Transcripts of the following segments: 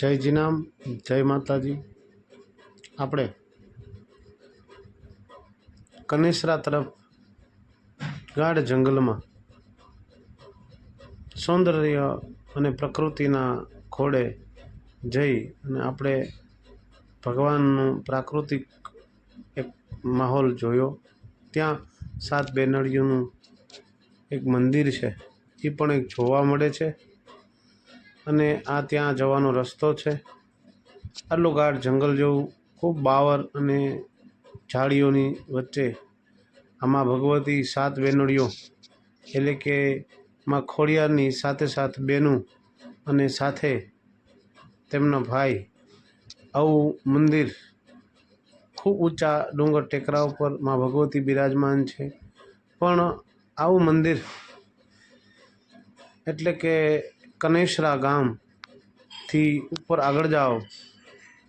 જય જીનામ, જય માતાજી. આપણે કનેસરા તરફ ગાઢ જંગલમાં સૌંદર્ય અને પ્રકૃતિના ખોળે જઈ અને આપણે ભગવાનનું પ્રાકૃતિક એક માહોલ જોયો. ત્યાં સાત બેનડીઓનું એક મંદિર છે. એ પણ એક જોવા મળે છે. અને આ ત્યાં જવાનો રસ્તો છે. આટલું ગાઢ જંગલ જેવું ખૂબ બાવર અને ઝાડીઓની વચ્ચે આમાં ભગવતી સાત બેનડીઓ એટલે કે માં ખોડિયારની સાથે સાથ બેનું અને સાથે તેમનો ભાઈ. આવું મંદિર ખૂબ ઊંચા ડુંગર ટેકરા ઉપરમાં ભગવતી બિરાજમાન છે. પણ આવું મંદિર એટલે કે કનેસરા ગામથી ઉપર આગળ જાઓ.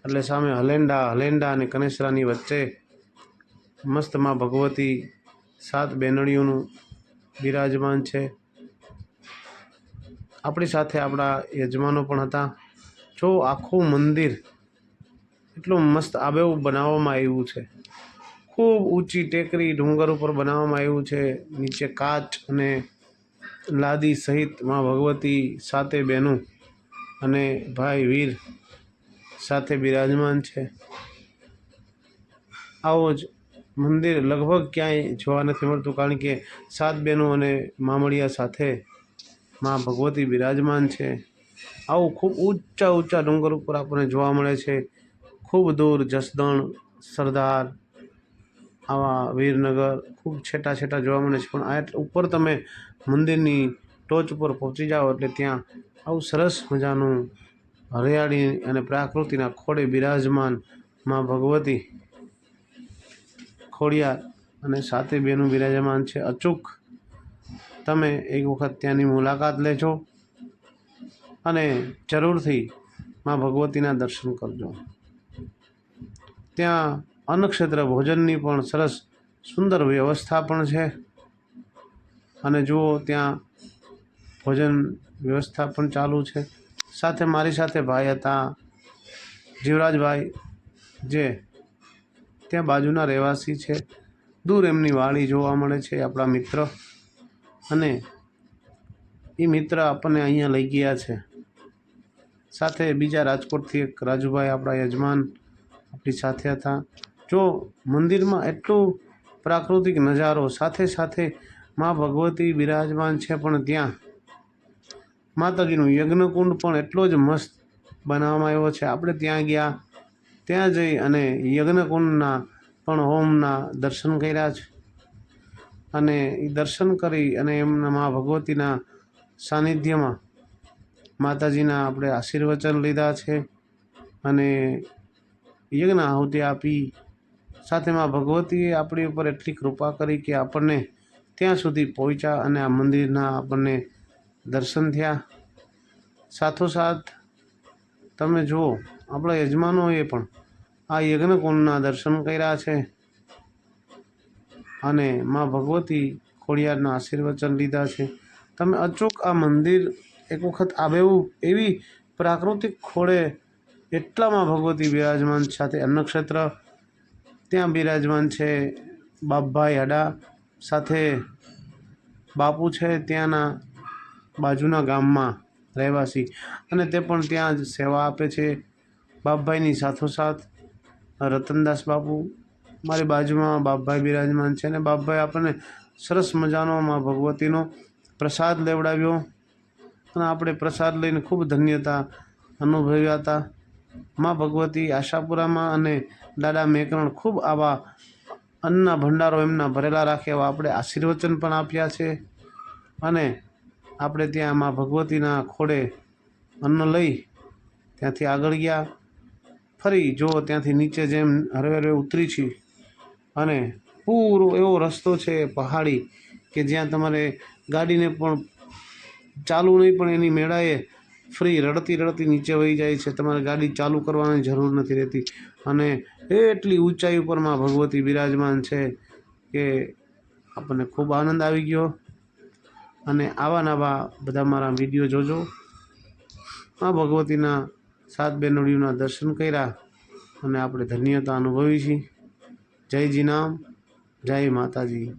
એટલે સામે હલેન્ડા હલેન્ડા અને કનેશરાની વચ્ચે મસ્તમાં ભગવતી સાત બેનડીઓનું બિરાજમાન છે. આપણી સાથે આપણા યજમાનો પણ હતા. જો આખું મંદિર એટલું મસ્ત આબેવું બનાવવામાં આવ્યું છે. ખૂબ ઊંચી ટેકરી ડુંગર ઉપર બનાવવામાં આવ્યું છે. નીચે કાચ અને લાદી સહિતમાં ભગવતી સાતે બહેનો અને ભાઈ વીર સાથે બિરાજમાન છે. આવો જ મંદિર લગભગ ક્યાંય જોવા નથી મળતું કારણ કે સાત બહેનો અને મામળિયા સાથે માં ભગવતી બિરાજમાન છે. આવું ખૂબ ઊંચા ઊંચા ડુંગર ઉપર આપણને જોવા મળે છે. ખૂબ દૂર જસદણ, સરદાર આવા વીરનગર ખૂબ છેટા છેટા જોવા મળે છે. પણ આ ઉપર તમે મંદિરની ટોચ ઉપર પહોંચી જાઓ એટલે ત્યાં આવું સરસ મજાનું હરિયાળી અને પ્રાકૃતિના ખોળે બિરાજમાનમાં ભગવતી ખોડિયાર અને સાથે બેનું બિરાજમાન છે. અચૂક, તમે એક વખત ત્યાંની મુલાકાત લેજો અને જરૂરથી માં ભગવતીના દર્શન કરજો. ત્યાં અન્નક્ષેત્ર ભોજનની પણ સરસ સુંદર વ્યવસ્થા પણ છે. અને જુઓ ત્યાં ભોજન વ્યવસ્થા પણ ચાલુ છે. સાથે મારી સાથે ભાઈ હતા, જીવરાજભાઈ, જે ત્યાં બાજુના રહેવાસી છે. દૂર એમની વાડી જોવા મળે છે આપણા મિત્ર. અને એ મિત્ર આપણને અહીંયા લઈ ગયા છે. સાથે બીજા રાજકોટથી એક રાજુભાઈ આપણા યજમાન આપણી સાથે હતા. જો મંદિરમાં એટલું પ્રાકૃતિક નજારો સાથે સાથે માં ભગવતી બિરાજમાન છે પણ ત્યાં. માતાજીનું યજ્ઞકુંડ પણ એટલો જ મસ્ત બનાવવામાં આવ્યો છે. આપણે ત્યાં ગયા, ત્યાં જઈ અને યજ્ઞકુંડના પણ હોમના દર્શન કર્યા છે. અને એ દર્શન કરી અને એમના મા ભગવતીના સાનિધ્યમાં માતાજીના આપણે આશીર્વચન લીધા છે અને યજ્ઞ આહુતિ આપી. સાથે માં ભગવતીએ આપણી ઉપર એટલી કૃપા કરી કે આપણને ત્યાં સુધી પહોંચ્યા અને આ મંદિરના આપણને દર્શન થયા. સાથોસાથ તમે જુઓ, આપણા યજમાનોએ પણ આ યજ્ઞકુંડના દર્શન કર્યા છે અને મા ભગવતી ખોડિયારના આશીર્વચન લીધા છે. તમે અચૂક આ મંદિર એક વખત આવેવું એવી પ્રાકૃતિક ખોળે એટલામાં ભગવતી બિરાજમાન સાથે અન્નક્ષેત્ર, ત્યાં બિરાજમાન છે બાપભાઈ હડા સાથે બાપુ છે ત્યાંના બાજુના ગામમાં રહેવાસી અને તે પણ ત્યાં જ સેવા આપે છે. બાપભાઈની સાથોસાથ રતનદાસ બાપુ મારી બાજુમાં, બાપભાઈ બિરાજમાન છે અને બાપભાઈ આપણને સરસ મજાનો માં ભગવતીનો પ્રસાદ લેવડાવ્યો અને આપણે પ્રસાદ લઈને ખૂબ ધન્યતા અનુભવ્યા હતા. માં ભગવતી આશાપુરામાં અને દાદા મેકરણ ખૂબ આવા અન્નના ભંડારો એમના ભરેલા રાખે એવા આપણે આશીર્વચન પણ આપ્યા છે. અને આપણે ત્યાં માં ભગવતીના ખોડે અન્ન લઈ ત્યાંથી આગળ ગયા. ફરી જો ત્યાંથી નીચે જેમ હરવે હરવે ઉતરી છીએ અને પૂરો એવો રસ્તો છે પહાડી કે જ્યાં તમારે ગાડીને પણ ચાલુ નહીં પણ એની મેળાએ ફ્રી રડતી રડતી નીચે વહી જાય છે. તમારે ગાડી ચાલુ કરવાની જરૂર નથી રહેતી. અને એટલી ઊંચાઈ ઉપરમાં ભગવતી બિરાજમાન છે કે આપણને ખૂબ આનંદ આવી ગયો. અને આવા નવા બધા મારા વીડિયો જોજો. આ ભગવતીના સાત બેનડીઓના દર્શન કર્યા અને આપણે ધન્યતા અનુભવી છીએ. જય જીનામ જય માતાજી.